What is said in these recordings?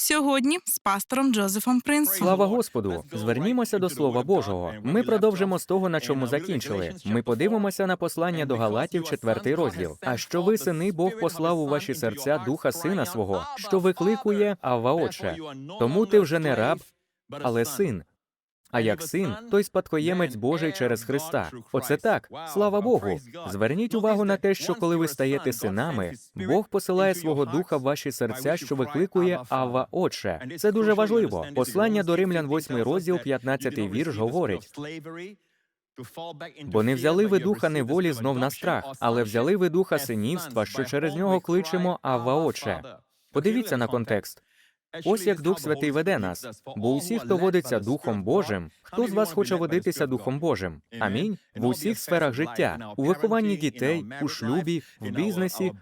Сьогодні з пастором Джозефом Принс. Слава Господу! Звернімося до Слова Божого. Ми продовжимо з того, на чому закінчили. Ми подивимося на послання до Галатів, четвертий розділ. А що ви, сини, Бог послав у ваші серця духа сина свого, що викликує Ава Отче. Тому ти вже не раб, але син. А як син, той спадкоємець Божий через Христа. Оце так. Слава Богу. Зверніть увагу на те, що коли ви стаєте синами, Бог посилає свого духа в ваші серця, що викликує Ава Отче. Це дуже важливо. Послання до Римлян, 8 розділ, 15 вірш говорить. Бо не взяли ви духа неволі знов на страх, але взяли ви духа синівства, що через нього кличемо Авва Отче. Подивіться на контекст. Ось як Дух Святий веде нас. Бо усі, хто водиться Духом Божим, хто з вас хоче водитися Духом Божим? Амінь. В усіх сферах життя, у вихованні дітей, у шлюбі, в бізнесі,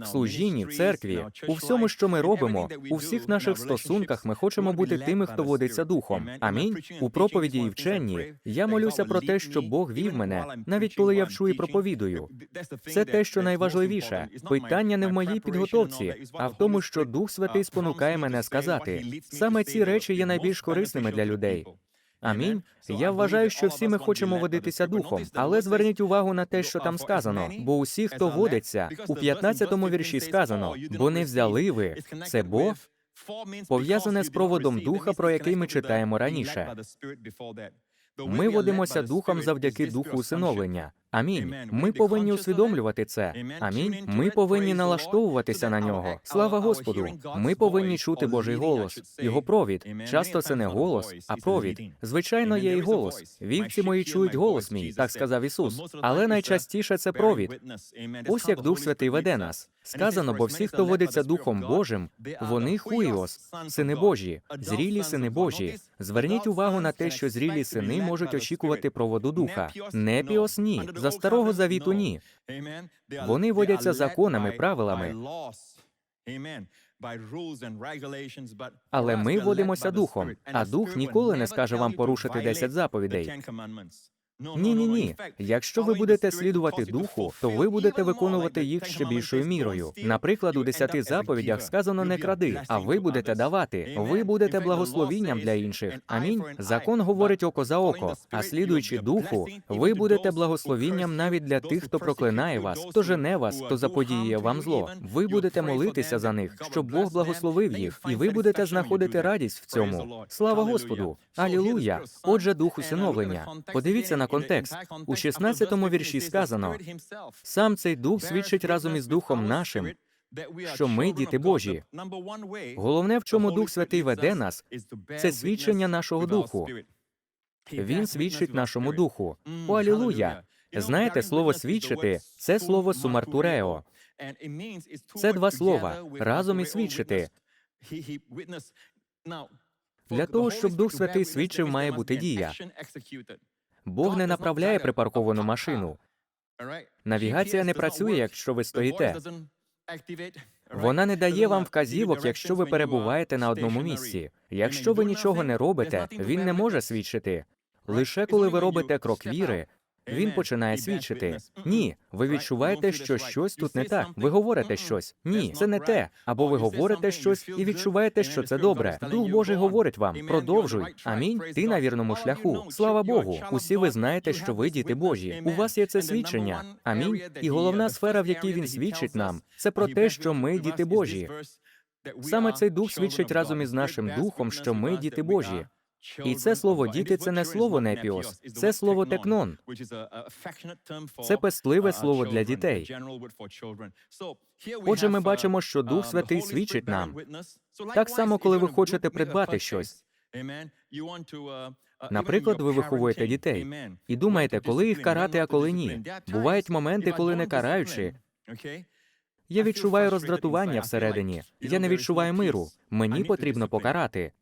в служінні, в церкві, у всьому, що ми робимо, у всіх наших стосунках ми хочемо бути тими, хто водиться духом. Амінь. У проповіді і вченні я молюся про те, щоб Бог вів мене, навіть коли я вчу і проповідую. Це те, що найважливіше. Питання не в моїй підготовці, а в тому, що Дух Святий спонукає мене сказати. Саме ці речі є найбільш корисними для людей. Амінь. Я вважаю, що всі ми хочемо водитися духом, але зверніть увагу на те, що там сказано. Бо усі, хто водиться, у 15-му вірші сказано, бо не взяли ви це бо пов'язане з проводом духа, про який ми читаємо раніше. Ми водимося духом завдяки духу усиновлення. Амінь. Ми повинні усвідомлювати це. Амінь. Ми повинні налаштовуватися на нього. Слава Господу. Ми повинні чути Божий голос, його провід. Часто це не голос, а провід. Звичайно, є і голос. Вівці мої чують голос мій, так сказав Ісус. Але найчастіше це провід. Ось як Дух Святий веде нас. Сказано, бо всі, хто водиться Духом Божим, вони хуїос, сини Божі, зрілі сини Божі. Зверніть увагу на те, що зрілі сини можуть очікувати проводу духа. Не піос ні. За старого завіту ні. Вони водяться законами, правилами. Але ми водимося духом, а дух ніколи не скаже вам порушити 10 заповідей. Ні, ні, ні. Якщо ви будете слідувати духу, то ви будете виконувати їх ще більшою мірою. Наприклад, у десяти заповідях сказано не кради, а ви будете давати. Ви будете благословінням для інших. Амінь. Закон говорить око за око. А слідуючи духу, ви будете благословінням навіть для тих, хто проклинає вас, хто жене вас, хто заподіює вам зло. Ви будете молитися за них, щоб Бог благословив їх, і ви будете знаходити радість в цьому. Слава Господу! Алілуя! Отже, дух усиновлення. Подивіться на контекст. У 16-му вірші сказано: сам цей дух свідчить разом із духом нашим, що ми діти Божі. Головне, в чому Дух Святий веде нас, це свідчення нашого духу. Він свідчить нашому духу. О, алілуя! Знаєте, слово свідчити це слово сумартурео. Це два слова разом і свідчити. Для того, щоб Дух Святий свідчив, має бути дія. Бог не направляє припарковану машину. Навігація не працює, якщо ви стоїте. Вона не дає вам вказівок, якщо ви перебуваєте на одному місці. Якщо ви нічого не робите, він не може свідчити. Лише коли ви робите крок віри, він починає свідчити. Ні, ви відчуваєте, що щось тут не так. Ви говорите щось. Ні, це не те. Або ви говорите щось і відчуваєте, що це добре. Дух Божий говорить вам: продовжуй. Амінь. Ти на вірному шляху. Слава Богу. Усі ви знаєте, що ви діти Божі. У вас є це свідчення. Амінь. І головна сфера, в якій він свідчить нам, це про те, що ми діти Божі. Саме цей дух свідчить разом із нашим духом, що ми діти Божі. І це слово діти це не слово непіос, це слово текнон. Це пестливе слово для дітей. Отже, ми бачимо, що Дух Святий свідчить нам. Так само, коли ви хочете придбати щось. Наприклад, ви виховуєте дітей і думаєте, коли їх карати, а коли ні. Бувають моменти, коли не караючи. Я відчуваю роздратування всередині. Я не відчуваю миру. Мені потрібно покарати.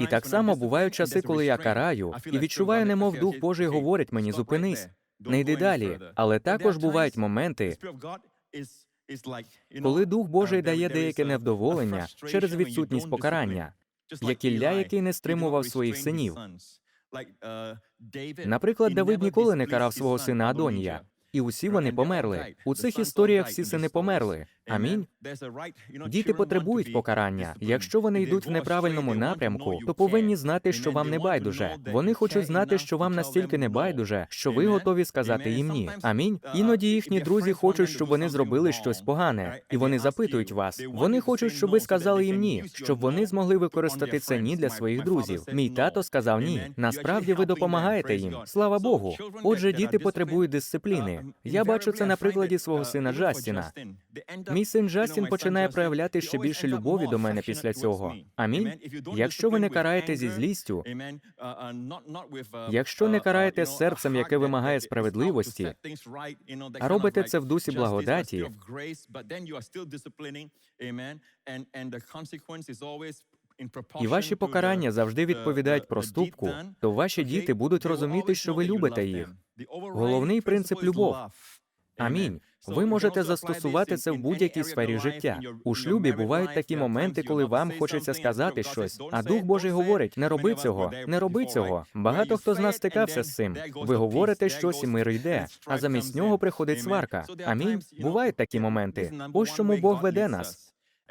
І так само бувають часи, коли я караю і відчуваю, немов Дух Божий говорить мені зупинись, не йди далі. Але також бувають моменти, коли Дух Божий дає деяке невдоволення через відсутність покарання, як Ілля, який не стримував своїх синів. Наприклад, Давид ніколи не карав свого сина Адонія. І усі вони померли. У цих історіях всі сини померли. Амінь. Діти потребують покарання. Якщо вони йдуть в неправильному напрямку, то повинні знати, що вам не байдуже. Вони хочуть знати, що вам настільки не байдуже, що ви готові сказати їм ні. Амінь. Іноді їхні друзі хочуть, щоб вони зробили щось погане, і вони запитують вас. Вони хочуть, щоб ви сказали їм ні, щоб вони змогли використати це ні для своїх друзів. Мій тато сказав ні. Насправді ви допомагаєте їм. Слава Богу. Отже, діти потребують дисципліни. Я бачу це на прикладі свого сина Джастіна. Мій син Джастін починає проявляти ще більше любові до мене після цього. Амінь. Якщо ви не караєте зі злістю, якщо не караєте серцем, яке вимагає справедливості, а робите це в дусі благодаті, і ваші покарання завжди відповідають проступку, то ваші діти будуть розуміти, що ви любите їх. Головний принцип любов. Амінь. Ви можете застосувати це в будь-якій сфері життя. У шлюбі бувають такі моменти, коли вам хочеться сказати щось, а Дух Божий говорить: не роби цього, не роби цього. Багато хто з нас стикався з цим. Ви говорите щось, і мир йде, а замість нього приходить сварка. Амінь. Бувають такі моменти. Ось чому Бог веде нас.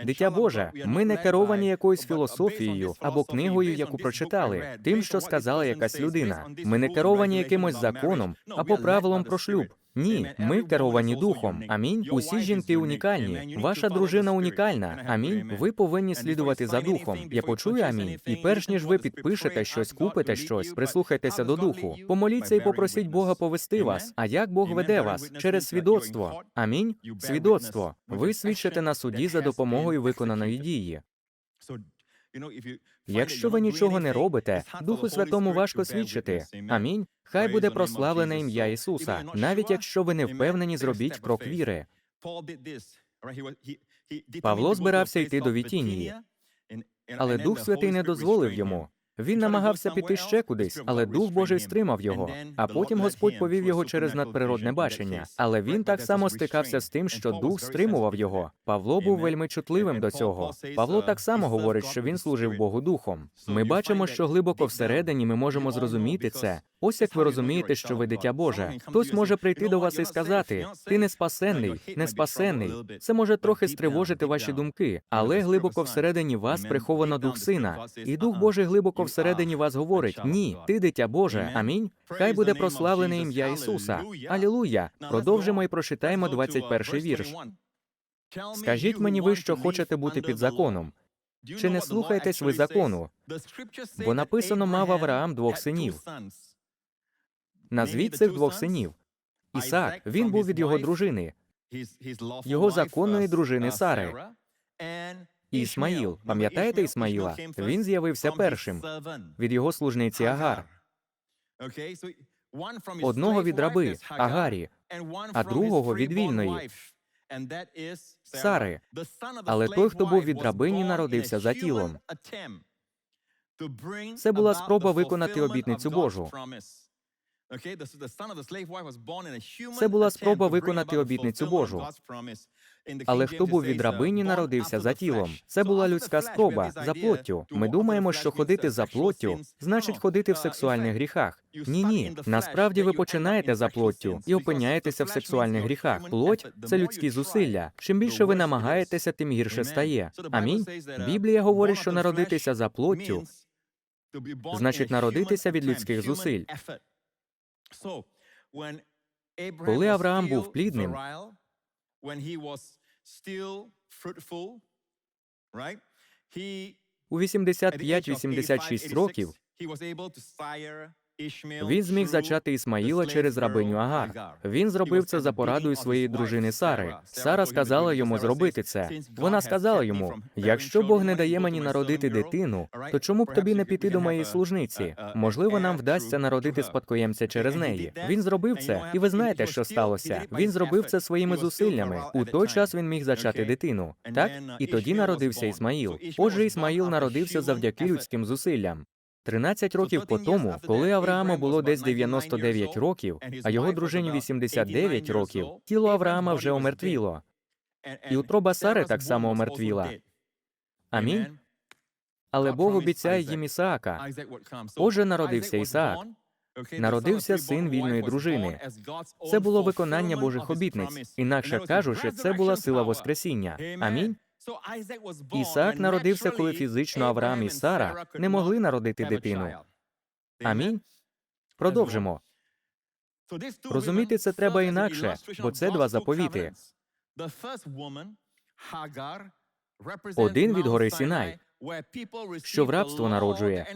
Дитя Боже, ми не керовані якоюсь філософією або книгою, яку прочитали, тим, що сказала якась людина. Ми не керовані якимось законом або правилом про шлюб. Ні, ми керовані духом. Амінь. Усі жінки унікальні. Ваша дружина унікальна. Амінь. Ви повинні слідувати за духом. Я почую амінь. І перш ніж ви підпишете щось, купите щось, прислухайтеся до духу. Помоліться і попросіть Бога повести вас. А як Бог веде вас? Через свідоцтво. Амінь. Свідоцтво. Ви свідчите на суді за допомогою виконаної дії. Якщо ви нічого не робите, Духу Святому важко свідчити. Амінь. Хай буде прославлене ім'я Ісуса. Навіть якщо ви не впевнені, зробіть крок віри. Павло збирався йти до Вітінії, але Дух Святий не дозволив йому. Він намагався піти ще кудись, але Дух Божий стримав його. А потім Господь повів його через надприродне бачення. Але він так само стикався з тим, що Дух стримував його. Павло був вельми чутливим до цього. Павло так само говорить, що він служив Богу духом. Ми бачимо, що глибоко всередині ми можемо зрозуміти це. Ось як ви розумієте, що ви дитя Боже. Хтось може прийти до вас і сказати: ти не спасенний, не спасенний. Це може трохи стривожити ваші думки, але глибоко всередині вас приховано дух сина, і дух Божий глибоко всередині вас говорить: ні, ти дитя Боже. Амінь. Хай буде прославлене ім'я Ісуса. Алілуя. Продовжимо і прочитаємо 21 вірш. Скажіть мені ви, що хочете бути під законом. Чи не слухаєтесь ви закону? Бо написано мав Авраам двох синів. Назвіть цих двох синів. Ісаак, він був від його дружини, його законної дружини Сари. Ісмаїл, пам'ятаєте Ісмаїла? Він з'явився першим від його служниці Агар. Одного від раби Агарі, а другого від вільної Сари. Але той, хто був від рабині, народився за тілом. Це була спроба виконати обітницю Божу. Це була спроба виконати обітницю Божу. Але хто був від рабині, народився за тілом. Це була людська спроба за плоттю. Ми думаємо, що ходити за плоттю значить ходити в сексуальних гріхах. Ні, ні. Насправді ви починаєте за плоттю і опиняєтеся в сексуальних гріхах. Плоть це людські зусилля. Чим більше ви намагаєтеся, тим гірше стає. Амінь. Біблія говорить, що народитися за плоттю значить народитися від людських зусиль. Коли Авраам був плідним, У 85-86 років він зміг зачати Ісмаїла через рабиню Агар. Він зробив це за порадою своєї дружини Сари. Сара сказала йому зробити це. Вона сказала йому: якщо Бог не дає мені народити дитину, то чому б тобі не піти до моєї служниці? Можливо, нам вдасться народити спадкоємця через неї. Він зробив це, і ви знаєте, що сталося. Він зробив це своїми зусиллями. У той час він міг зачати дитину. Так і тоді народився Ісмаїл. Отже, Ісмаїл народився завдяки людським зусиллям. 13 років по тому, коли Аврааму було десь 99 років, а його дружині 89 років, тіло Авраама вже омертвіло. І утроба Сари так само омертвіла. Амінь. Але Бог обіцяє їм Ісаака. Отже, народився Ісаак. Народився син вільної дружини. Це було виконання Божих обітниць. Інакше кажучи, це була сила Воскресіння. Амінь. Ісаак народився, коли фізично Авраам і Сара не могли народити дитину. Амінь. Продовжимо. Розуміти це треба інакше, бо це два заповіти. Один від гори Сінай, що в рабство народжує,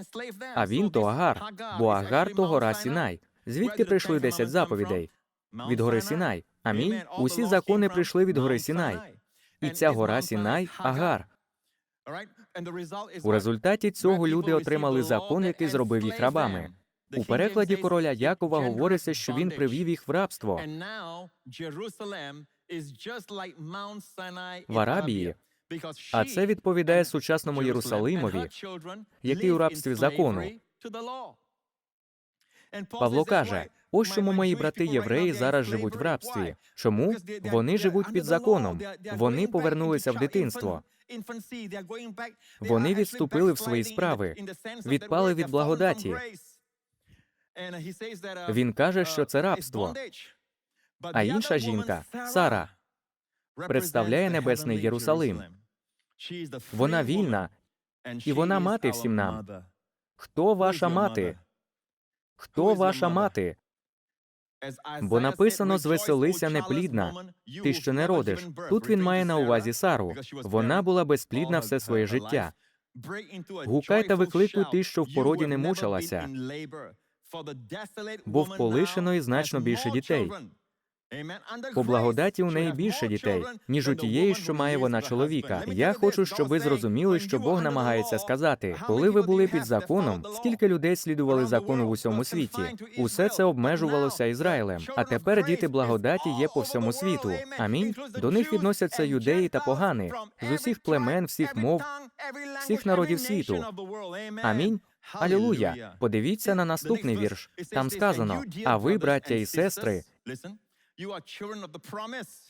а він то Агар, бо Агар то гора Сінай. Звідки прийшли десять заповідей? Від гори Сінай. Амінь. Усі закони прийшли від гори Сінай. І ця гора Сінай Агар. У результаті цього люди отримали закон, який зробив їх рабами. У перекладі короля Якова говориться, що він привів їх в рабство. В Арабії, А це відповідає сучасному Єрусалимові, який у рабстві закону. Павло каже: ось чому мої брати євреї зараз живуть в рабстві. Чому? Вони живуть під законом. Вони повернулися в дитинство. Вони відступили в свої справи, відпали від благодаті. Він каже, що це рабство. А інша жінка, Сара, представляє небесний Єрусалим. Вона вільна, і вона мати всім нам. Хто ваша мати? Хто ваша мати? Бо написано звеселися неплідна, ти що не родиш. Тут він має на увазі Сару. Вона була безплідна все своє життя. Гукай та викликуй ти, що в породі не мучилася, бо в полишеної значно більше дітей. По благодаті у неї більше дітей, ніж у тієї, що має вона чоловіка. Я хочу, щоб ви зрозуміли, що Бог намагається сказати, коли ви були під законом, скільки людей слідували закону в усьому світі. Усе це обмежувалося Ізраїлем. А тепер діти благодаті є по всьому світу. Амінь. До них відносяться юдеї та погани з усіх племен, всіх мов, всіх народів світу. Амінь. Алілуя. Подивіться на наступний вірш. Там сказано: а ви, браття і сестри,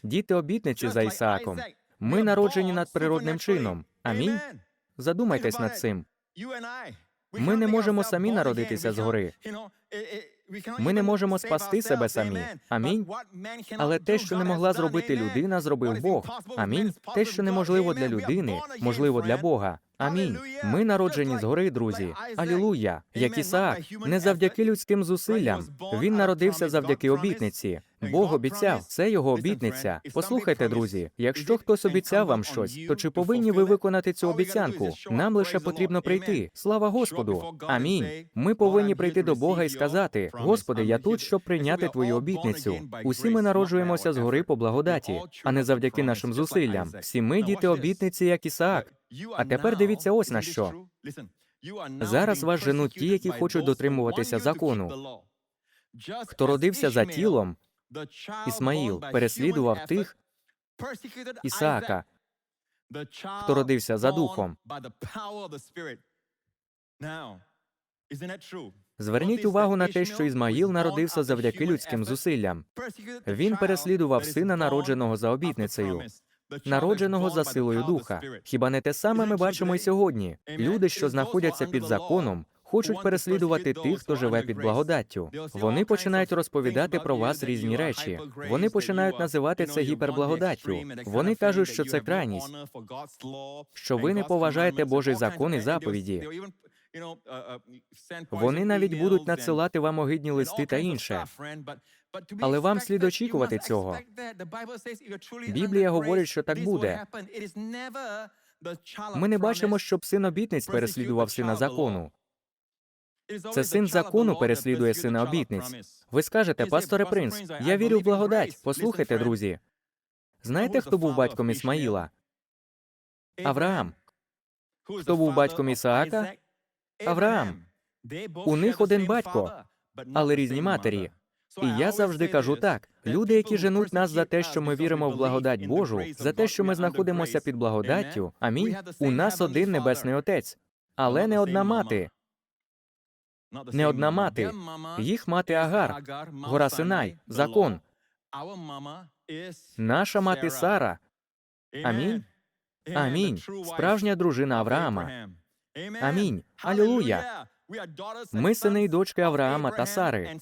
діти обітниці за Ісааком. Ми народжені надприродним чином. Амінь. Задумайтесь над цим. Ми не можемо самі народитися згори. Ми не можемо спасти себе самі. Амінь. Але те, що не могла зробити людина, зробив Бог. Амінь. Те, що неможливо для людини, можливо для Бога. Амінь. Ми народжені згори, друзі. Алілуя. Як Ісаак, не завдяки людським зусиллям. Він народився завдяки обітниці. Бог обіцяв, це його обітниця. Послухайте, друзі, якщо хтось обіцяв вам щось, то чи повинні ви виконати цю обіцянку? Нам лише потрібно прийти. Слава Господу. Амінь. Ми повинні прийти до Бога і сказати: Господи, я тут, щоб прийняти твою обітницю. Усі ми народжуємося згори по благодаті, а не завдяки нашим зусиллям. Всі ми діти обітниці, як Ісаак. А тепер дивіться ось на що. Зараз вас женуть ті, які хочуть дотримуватися закону. Хто родився за тілом, Ісмаїл переслідував тих Ісаака, хто родився за духом. Зверніть увагу на те, що Ізмаїл народився завдяки людським зусиллям. Він переслідував сина, народженого за обітницею, народженого за силою духа. Хіба не те саме ми бачимо і сьогодні? Люди, що знаходяться під законом, хочуть переслідувати тих, хто живе під благодаттю. Вони починають розповідати про вас різні речі. Вони починають називати це гіперблагодаттю. Вони кажуть, що це крайність, що ви не поважаєте Божий закон і заповіді. Вони навіть будуть надсилати вам огидні листи та інше. Але вам слід очікувати цього. Біблія говорить, що так буде. Ми не бачимо, щоб син обітниць переслідував сина закону. Це син закону переслідує сина обітниць. Ви скажете, пасторе принц, я вірю в благодать. Послухайте, друзі. Знаєте, хто був батьком Ісмаїла? Авраам. Хто був батьком Ісаака? Авраам. У них один батько, але різні матері. І я завжди кажу так: люди, які женуть нас за те, що ми віримо в благодать Божу, за те, що ми знаходимося під благодаттю. Амінь. У нас один небесний отець, але не одна мати. Не одна мати. Їх мати Агар, гора Синай, закон. Наша мати Сара. Амінь. Амінь. Справжня дружина Авраама. Амінь. Алілуя. Ми сини й дочки Авраама та Сари.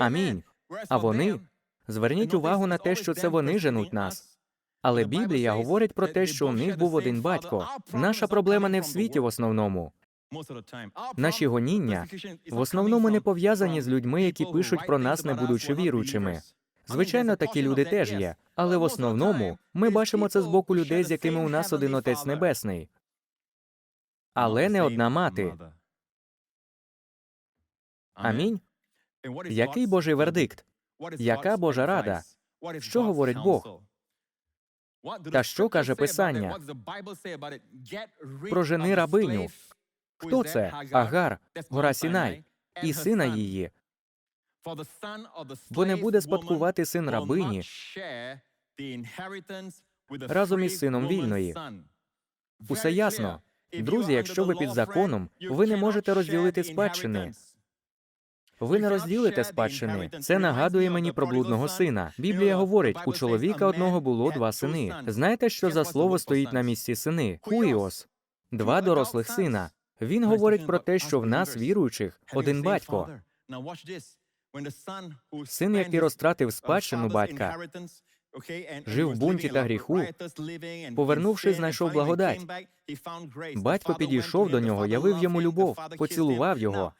Амінь. А вони зверніть увагу на те, що це вони женуть нас. Але Біблія говорить про те, що у них був один батько. Наша проблема не в світі в основному. Наші гоніння в основному не пов'язані з людьми, які пишуть про нас, не будучи віруючими. Звичайно, такі люди теж є, але в основному ми бачимо це з боку людей, з якими у нас один Отець Небесний, але не одна мати. Амінь. Який Божий вердикт? Яка Божа рада? Що говорить Бог? Та що каже Писання? Прожени рабиню. Хто це? Агар, гора Сінай, і сина її. Бо не буде спадкувати син рабині разом із сином вільної. Усе ясно. Друзі, якщо ви під законом, ви не можете розділити спадщини. Ви не розділите спадщини. Це нагадує мені про блудного сина. Біблія говорить, у чоловіка одного було два сини. Знаєте, що за слово стоїть на місці сини? Хуїос. Два дорослих сина. Він говорить про те, що в нас, віруючих, один батько. Син, який розтратив спадщину батька, жив в бунті та гріху, повернувшись, знайшов благодать. Батько підійшов до нього, явив йому любов, поцілував його.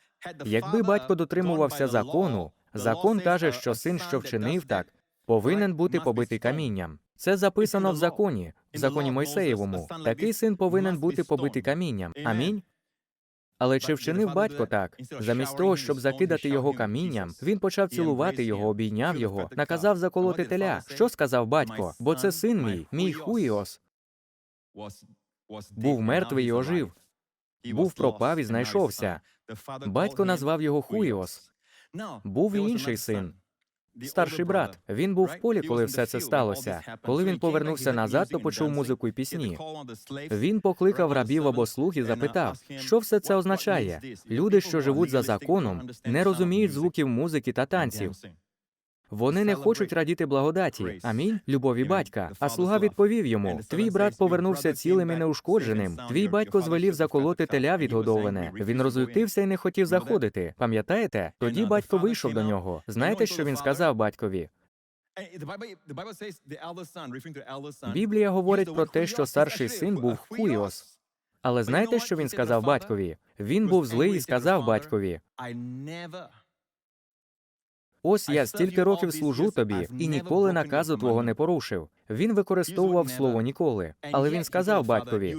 Якби батько дотримувався закону, закон каже, що син, що вчинив так, повинен бути побитий камінням. Це записано в законі, в законі Мойсеєвому. Такий син повинен бути побитий камінням. Амінь. Але чи вчинив батько так? Замість того, щоб закидати його камінням, він почав цілувати його, обійняв його, наказав заколоти теля. Що сказав батько? Бо це син мій, мій хуїос. був мертвий і ожив, Був пропав і знайшовся. Батько назвав його Хуїос. Був і інший син. Старший брат. Він був в полі, коли все це сталося. Коли він повернувся назад, то почув музику і пісні. Він покликав рабів або слуг і запитав, що все це означає. Люди, що живуть за законом, не розуміють звуків музики та танців. Вони не хочуть радіти благодаті. Амінь, любові батька. А слуга відповів йому: Твій брат повернувся цілим і неушкодженим. Твій батько звелів заколоти теля відгодоване. Він розлютився і не хотів заходити. Пам'ятаєте? Тоді батько вийшов до нього. Знаєте, що він сказав батькові? Біблія говорить про те, що старший син був Хуїос. Але знаєте, що він сказав батькові? Він був злий і сказав батькові: Ось я стільки років служу тобі і ніколи наказу твого не порушив. Він використовував слово ніколи, але він сказав батькові: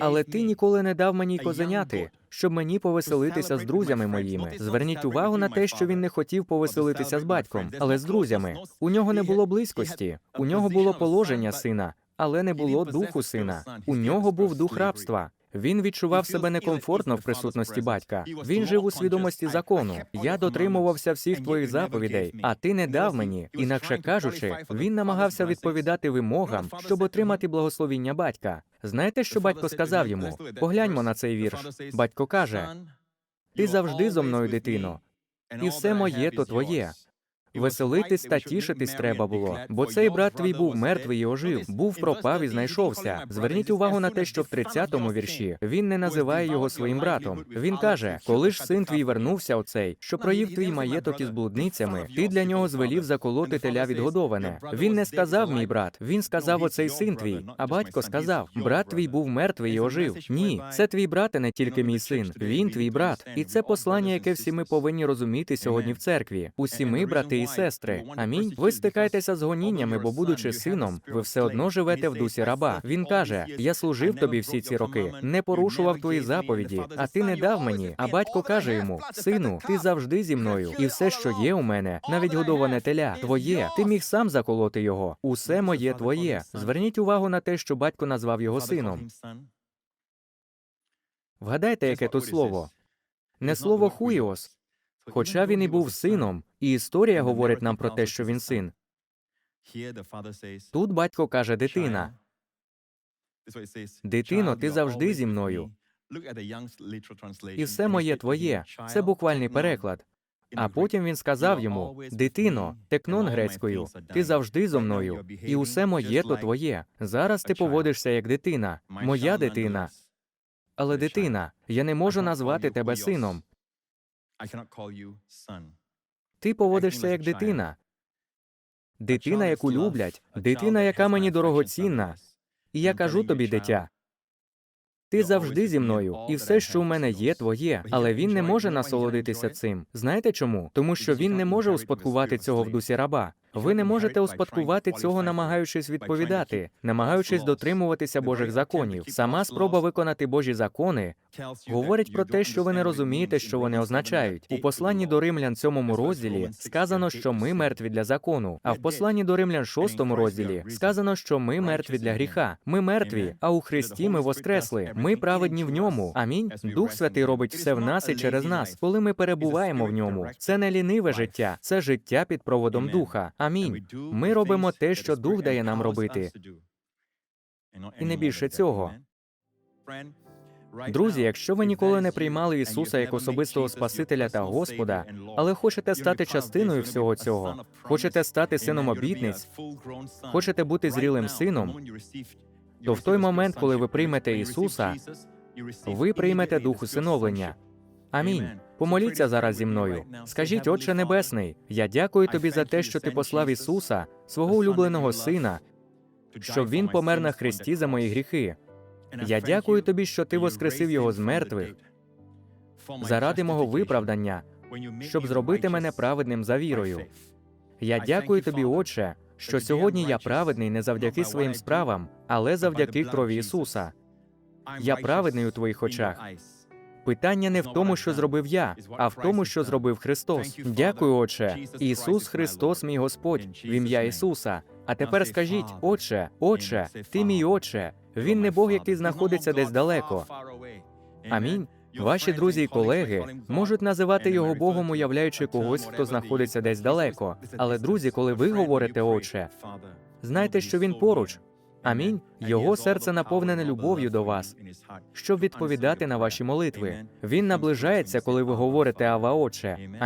але ти ніколи не дав мені козеняти, щоб мені повеселитися з друзями моїми. Зверніть увагу на те, що він не хотів повеселитися з батьком, але з друзями. У нього не було близькості, у нього було положення сина, але не було духу сина. У нього був дух рабства. Він відчував себе некомфортно в присутності батька. Він жив у свідомості закону. Я дотримувався всіх твоїх заповідей, а ти не дав мені. Інакше кажучи, він намагався відповідати вимогам, щоб отримати благословіння батька. Знаєте, що батько сказав йому? Погляньмо на цей вірш. Батько каже: Ти завжди зо мною, дитино, і все моє то твоє. Веселитись та тішитись треба було, бо цей брат твій був мертвий і ожив, був пропав і знайшовся. Зверніть увагу на те, що в 30-му вірші він не називає його своїм братом. Він каже: коли ж син твій вернувся оцей, що проїв твій маєток із блудницями, ти для нього звелів заколоти теля відгодоване. Він не сказав мій брат, він сказав оцей син твій. А батько сказав: брат твій був мертвий і ожив. Ні, це твій брат, а не тільки мій син. Він твій брат. І це послання, яке всі ми повинні розуміти сьогодні в церкві. Усі ми, брати і сестри. Амінь. Ви стикаєтеся з гоніннями, бо, будучи сином, ви все одно живете в дусі раба. Він каже: Я служив тобі всі ці роки, не порушував твої заповіді, а ти не дав мені. А батько каже йому: Сину, ти завжди зі мною, і все, що є у мене, навіть годоване теля, твоє. Ти міг сам заколоти його. Усе моє твоє. Зверніть увагу на те, що батько назвав його сином. Вгадайте, яке тут слово? Не слово хуїос, Хоча він і був сином, і історія говорить нам про те, що він син. Тут батько каже дитина. Дитино, ти завжди зі мною. І все моє твоє. Це буквальний переклад. А потім він сказав йому: Дитино, текнон грецькою, ти завжди зо мною, і усе моє то твоє. Зараз ти поводишся як дитина, моя дитина. Але дитина, я не можу назвати тебе сином. Ти поводишся як дитина. Дитина, яку люблять, дитина, яка мені дорогоцінна. І я кажу тобі, дитя, ти завжди зі мною, і все, що у мене є, твоє. Але він не може насолодитися цим. Знаєте чому? Тому що він не може успадкувати цього в дусі раба. Ви не можете успадкувати цього, намагаючись відповідати, намагаючись дотримуватися Божих законів. Сама спроба виконати Божі закони говорить про те, що ви не розумієте, що вони означають. У посланні до римлян сьомому розділі сказано, що ми мертві для закону. А в посланні до римлян шостому розділі сказано, що ми мертві для гріха. Ми мертві, а у Христі ми воскресли. Ми праведні в ньому. Амінь. Дух Святий робить все в нас і через нас, коли ми перебуваємо в ньому. Це не ліниве життя, це життя під проводом духа. Амінь. Ми робимо те, що Дух дає нам робити. І не більше цього. Друзі, якщо ви ніколи не приймали Ісуса як особистого Спасителя та Господа, але хочете стати частиною всього цього, хочете стати сином обітниць, хочете бути зрілим сином, то в той момент, коли ви приймете Ісуса, ви приймете дух усиновлення. Амінь. Помоліться зараз зі мною. Скажіть, Отче Небесний, я дякую тобі за те, що ти послав Ісуса, свого улюбленого сина, щоб він помер на хресті за мої гріхи. Я дякую тобі, що ти воскресив його з мертвих заради мого виправдання, щоб зробити мене праведним за вірою. Я дякую тобі, Отче, що сьогодні я праведний не завдяки своїм справам, але завдяки крові Ісуса. Я праведний у твоїх очах. Питання не в тому, що зробив я, а в тому, що зробив Христос. Дякую, Отче. Ісус Христос, мій Господь, в ім'я Ісуса. А тепер скажіть, Отче, Отче, ти мій Отче. Він не Бог, який знаходиться десь далеко. Амінь. Ваші друзі і колеги можуть називати його Богом, уявляючи когось, хто знаходиться десь далеко. Але друзі, коли ви говорите Отче, знайте, що він поруч. Амінь. Його серце наповнене любов'ю до вас, щоб відповідати на ваші молитви. Він наближається, коли ви говорите Ава Отче. Амінь.